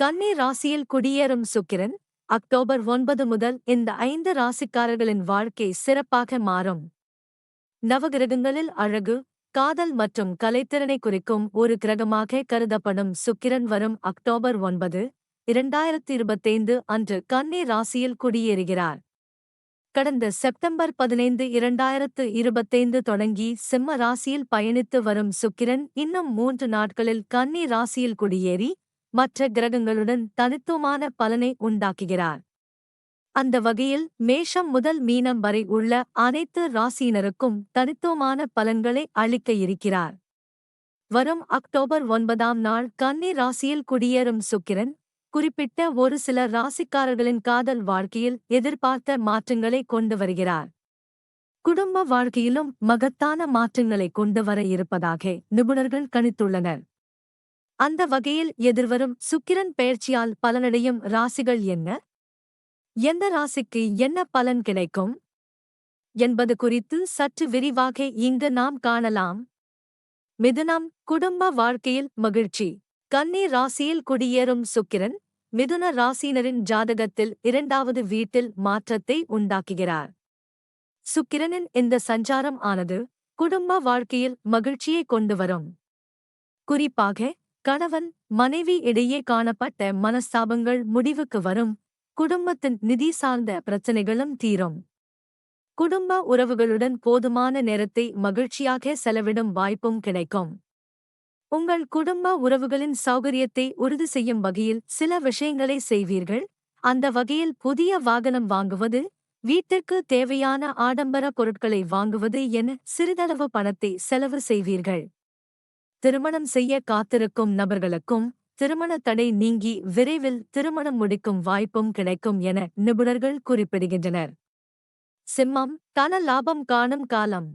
கன்னி ராசியில் குடியேறும் சுக்கிரன் அக்டோபர் ஒன்பது முதல் இந்த ஐந்து ராசிக்காரர்களின் வாழ்க்கை சிறப்பாக மாறும். நவகிரகங்களில் அழகு காதல் மற்றும் கலைத்திறனை குறிக்கும் ஒரு கிரகமாக கருதப்படும் சுக்கிரன் வரும் அக்டோபர் ஒன்பது இரண்டாயிரத்தி இருபத்தைந்து அன்று கன்னி ராசியில் குடியேறுகிறார். கடந்த செப்டம்பர் பதினைந்து இரண்டாயிரத்து இருபத்தைந்து தொடங்கி சிம்ம ராசியில் பயணித்து வரும் சுக்கிரன் இன்னும் மூன்று நாட்களில் கன்னி ராசியில் குடியேறி மற்ற கிரகங்களுடன் தனித்துவமான பலனை உண்டாக்குகிறார். அந்த வகையில் மேஷம் முதல் மீனம் வரை உள்ள அனைத்து ராசியினருக்கும் தனித்துவமான பலன்களை அளிக்க இருக்கிறார். வரும் அக்டோபர் ஒன்பதாம் நாள் கன்னி ராசியில் குடியேறும் சுக்கிரன் குறிப்பிட்ட ஒரு சில ராசிக்காரர்களின் காதல் வாழ்க்கையில் எதிர்பார்த்த மாற்றங்களை கொண்டு வருகிறார். குடும்ப வாழ்க்கையிலும் மகத்தான மாற்றங்களை கொண்டு வர இருப்பதாக நிபுணர்கள் கணித்துள்ளனர். அந்த வகையில் எதிர்வரும் சுக்கிரன் பெயர்ச்சியால் பலனடையும் ராசிகள் என்ன? எந்த ராசிக்கு என்ன பலன் கிடைக்கும்? என்பது குறித்து சற்று விரிவாக இங்கு நாம் காணலாம். மிதுனம் குடும்ப வாழ்க்கையில் மகிழ்ச்சி. கன்னி ராசியில் குடியேறும் சுக்கிரன் மிதுன ராசியினரின் ஜாதகத்தில் இரண்டாவது வீட்டில் மாற்றத்தை உண்டாக்குகிறார். சுக்கிரனின் இந்த சஞ்சாரம் ஆனது குடும்ப வாழ்க்கையில் மகிழ்ச்சியை கொண்டு வரும். குறிப்பாக கணவன் மனைவி இடையே காணப்பட்ட மனஸ்தாபங்கள் முடிவுக்கு வரும். குடும்பத்தின் நிதி சார்ந்த பிரச்சனைகளும் தீரும். குடும்ப உறவுகளுடன் போதுமான நேரத்தை மகிழ்ச்சியாக செலவிடும் வாய்ப்பும் கிடைக்கும். உங்கள் குடும்ப உறவுகளின் சௌகரியத்தை உறுதி செய்யும் வகையில் சில விஷயங்களை செய்வீர்கள். அந்த வகையில் புதிய வாகனம் வாங்குவது வீட்டிற்கு தேவையான ஆடம்பர பொருட்களை வாங்குவது என சிறிதளவு பணத்தை செலவு செய்வீர்கள். திருமணம் செய்ய காத்திருக்கும் நபர்களுக்கும் திருமண தடை நீங்கி விரைவில் திருமணம் முடிக்கும் வாய்ப்பும் கிடைக்கும் என நிபுணர்கள் குறிப்பிடுகின்றனர். சிம்மம் தன லாபம் காணும் காலம்.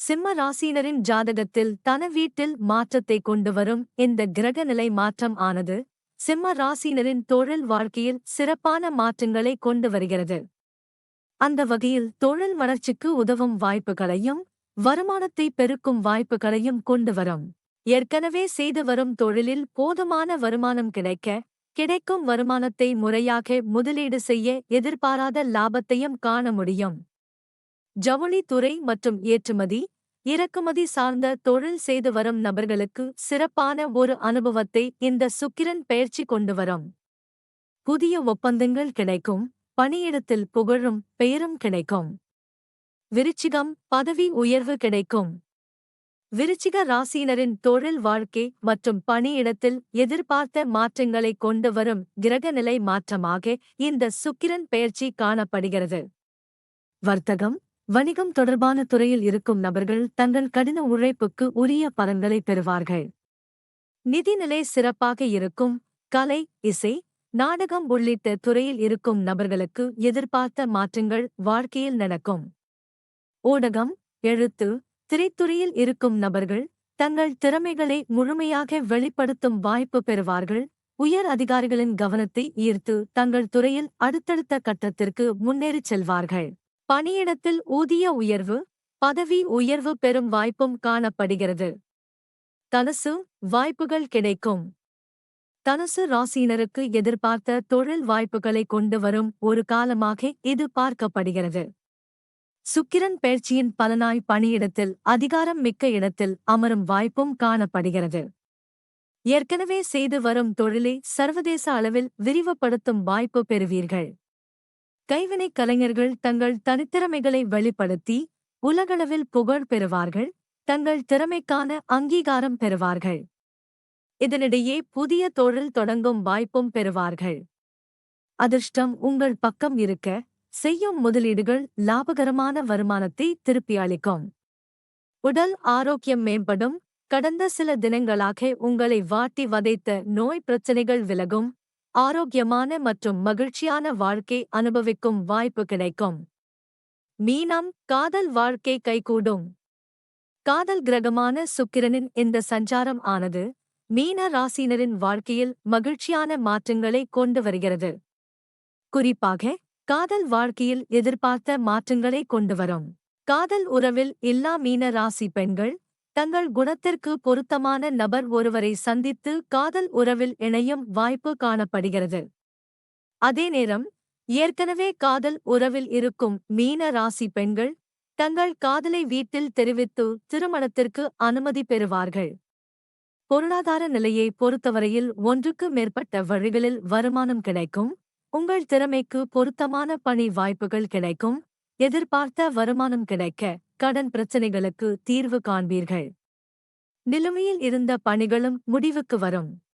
சிம்ம ராசியினரின் ஜாதகத்தில் தன வீட்டில் மாற்றத்தை கொண்டு வரும் இந்த கிரகநிலை மாற்றம் ஆனது சிம்ம ராசியினரின் தொழில் வாழ்க்கையில் சிறப்பான மாற்றங்களை கொண்டு வருகிறது. அந்த வகையில் தொழில் வளர்ச்சிக்கு உதவும் வாய்ப்புகளையும் வருமானத்தை பெருக்கும் வாய்ப்புகளையும் கொண்டு வரும். ஏற்கனவே செய்து வரும் தொழிலில் போதுமான வருமானம் கிடைக்க கிடைக்கும் வருமானத்தை முறையாக முதலீடு செய்ய எதிர்பாராத லாபத்தையும் காண முடியும். ஜவுளி துறை மற்றும் ஏற்றுமதி இறக்குமதி சார்ந்த தொழில் செய்து வரும் நபர்களுக்கு சிறப்பான ஒரு அனுபவத்தை இந்த சுக்கிரன் பயிற்சி கொண்டு வரும். புதிய ஒப்பந்தங்கள் கிடைக்கும் பணியிடத்தில் புகழும் பெயரும் கிடைக்கும். விருச்சிகம் பதவி உயர்வு கிடைக்கும். விருச்சிக ராசியினரின் தொழில் வாழ்க்கை மற்றும் பணியிடத்தில் எதிர்பார்த்த மாற்றங்களை கொண்டு வரும் கிரகநிலை மாற்றமாக இந்த சுக்கிரன் பெயர்ச்சி காணப்படுகிறது. வர்த்தகம் வணிகம் தொடர்பான துறையில் இருக்கும் நபர்கள் தங்கள் கடின உழைப்புக்கு உரிய பலன்களை பெறுவார்கள். நிதிநிலை சிறப்பாக இருக்கும் கலை இசை நாடகம் உள்ளிட்ட துறையில் இருக்கும் நபர்களுக்கு எதிர்பார்த்த மாற்றங்கள் வாழ்க்கையில் நடக்கும். ஊடகம் எழுத்து திரைத்துறையில் இருக்கும் நபர்கள் தங்கள் திறமைகளை முழுமையாக வெளிப்படுத்தும் வாய்ப்பு பெறுவார்கள். உயர் அதிகாரிகளின் கவனத்தை ஈர்த்து தங்கள் துறையில் அடுத்தடுத்த கட்டத்திற்கு முன்னேறிச் செல்வார்கள். பணியிடத்தில் ஊதிய உயர்வு பதவி உயர்வு பெறும் வாய்ப்பும் காணப்படுகிறது. தனுசு வாய்ப்புகள் கிடைக்கும். தனுசு ராசியினருக்கு எதிர்பார்த்த தொழில் வாய்ப்புகளை கொண்டு வரும் ஒரு காலமாக இது பார்க்கப்படுகிறது. சுக்கிரன் பயிற்சியின் பலனாய் பணியிடத்தில் அதிகாரம் மிக்க இடத்தில் அமரும் வாய்ப்பும் காணப்படுகிறது. ஏற்கனவே செய்து வரும் தொழிலை சர்வதேச அளவில் விரிவுபடுத்தும் வாய்ப்பு பெறுவீர்கள். கைவினைக் கலைஞர்கள் தங்கள் தனித்திறமைகளை வெளிப்படுத்தி உலகளவில் புகழ் பெறுவார்கள் தங்கள் திறமைக்கான அங்கீகாரம் பெறுவார்கள். இதனிடையே புதிய தொழில் தொடங்கும் வாய்ப்பும் பெறுவார்கள். அதிர்ஷ்டம் உங்கள் பக்கம் இருக்க செய்யும் முதலீடுகள் லாபகரமான வருமானத்தை திருப்பி அளிக்கும். உடல் ஆரோக்கியம் மேம்படும். கடந்த சில தினங்களாக உங்களை வாட்டி வதைத்த நோய் பிரச்சனைகள் விலகும். ஆரோக்கியமான மற்றும் மகிழ்ச்சியான வாழ்க்கை அனுபவிக்கும் வாய்ப்பு கிடைக்கும். மீனம் காதல் வாழ்க்கை கைகூடும். காதல் கிரகமான சுக்கிரனின் இந்த சஞ்சாரம் ஆனது மீன ராசினரின் வாழ்க்கையில் மகிழ்ச்சியான மாற்றங்களை கொண்டு வருகிறது. குறிப்பாக காதல் வாழ்க்கையில் எதிர்பார்த்த மாற்றங்களை கொண்டு வரும். காதல் உறவில் எல்லா மீன ராசி பெண்கள் தங்கள் குணத்திற்கு பொருத்தமான நபர் ஒருவரை சந்தித்து காதல் உறவில் இணையும் வாய்ப்பு காணப்படுகிறது. அதே நேரம் ஏற்கனவே காதல் உறவில் இருக்கும் மீன ராசி பெண்கள் தங்கள் காதலை வீட்டில் தெரிவித்து திருமணத்திற்கு அனுமதி பெறுவார்கள். பொருளாதார நிலையை பொறுத்தவரையில் ஒன்றுக்கு மேற்பட்ட வழிகளில் வருமானம் கிடைக்கும். உங்கள் திறமைக்கு பொருத்தமான பணி வாய்ப்புகள் கிடைக்கும். எதிர்பார்த்த வருமானம் கிடைக்க கடன் பிரச்சனைகளுக்கு தீர்வு காண்பீர்கள். நிலுமையில் இருந்த பணிகளும் முடிவுக்கு வரும்.